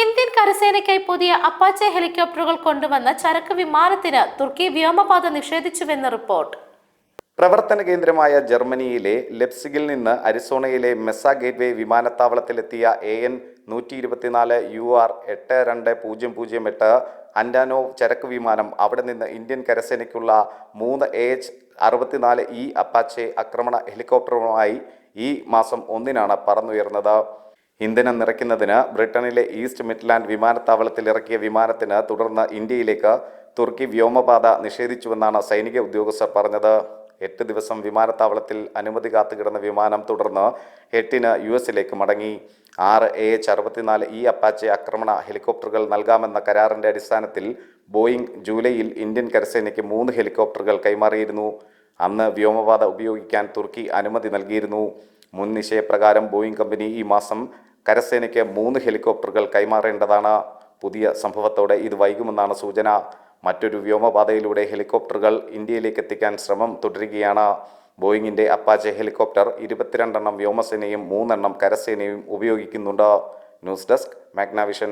Indian കരസേനയ്ക്കായി പുതിയ Apache ഹെലികോപ്റ്ററുകൾ കൊണ്ടുവന്ന ചരക്ക് വിമാനത്തിന് തുർക്കി വ്യോമപാത നിഷേധിച്ചുവെന്ന് റിപ്പോർട്ട്. പ്രവർത്തന കേന്ദ്രമായ ജർമ്മനിയിലെ ലെപ്സിഗിൽ നിന്ന് അരിസോണയിലെ മെസ്സ ഗേറ്റ്വേ വിമാനത്താവളത്തിലെത്തിയ എ എൻ നൂറ്റി ഇരുപത്തിനാല് യു ആർ എട്ട് രണ്ട് പൂജ്യം പൂജ്യം എട്ട് അൻഡാനോവ് ചരക്ക് വിമാനം അവിടെ നിന്ന് ഇന്ത്യൻ കരസേനയ്ക്കുള്ള മൂന്ന് എ എച്ച് അറുപത്തിനാല് ഇ അപ്പാച്ചെ ആക്രമണ ഹെലികോപ്റ്ററുമായി ഈ മാസം ഒന്നിനാണ് പറന്നുയർന്നത്. ഇന്ധനം നിറയ്ക്കുന്നതിന് ബ്രിട്ടനിലെ ഈസ്റ്റ് മിഡ്ലാൻഡ് വിമാനത്താവളത്തിൽ ഇറക്കിയ വിമാനത്തിന് തുടർന്ന് ഇന്ത്യയിലേക്ക് തുർക്കി വ്യോമപാത നിഷേധിച്ചുവെന്നാണ് സൈനിക ഉദ്യോഗസ്ഥർ പറഞ്ഞത്. എട്ട് ദിവസം വിമാനത്താവളത്തിൽ അനുമതി കാത്തുകിടന്ന വിമാനം തുടർന്ന് എട്ടിന് യു എസിലേക്ക് മടങ്ങി. ആറ് എ എച്ച് അറുപത്തിനാല് ഇ അപ്പാച്ചെ ആക്രമണ ഹെലികോപ്റ്ററുകൾ നൽകാമെന്ന കരാറിന്റെ അടിസ്ഥാനത്തിൽ ബോയിംഗ് ജൂലൈയിൽ ഇന്ത്യൻ കരസേനയ്ക്ക് മൂന്ന് ഹെലികോപ്റ്ററുകൾ കൈമാറിയിരുന്നു. അന്ന് വ്യോമപാത ഉപയോഗിക്കാൻ തുർക്കി അനുമതി നൽകിയിരുന്നു. മുൻ നിശ്ചയപ്രകാരം ബോയിങ് കമ്പനി ഈ മാസം കരസേനയ്ക്ക് മൂന്ന് ഹെലികോപ്റ്ററുകൾ കൈമാറേണ്ടതാണ്. പുതിയ സംഭവത്തോടെ ഇത് വൈകുമെന്നാണ് സൂചന. മറ്റൊരു വ്യോമപാതയിലൂടെ ഹെലികോപ്റ്ററുകൾ ഇന്ത്യയിലേക്ക് എത്തിക്കാൻ ശ്രമം തുടരുകയാണ്. ബോയിങ്ങിന്റെ അപ്പാച്ചെ ഹെലികോപ്റ്റർ ഇരുപത്തിരണ്ടെണ്ണം വ്യോമസേനയും മൂന്നെണ്ണം കരസേനയും ഉപയോഗിക്കുന്നുണ്ട്. News desk Magnavision.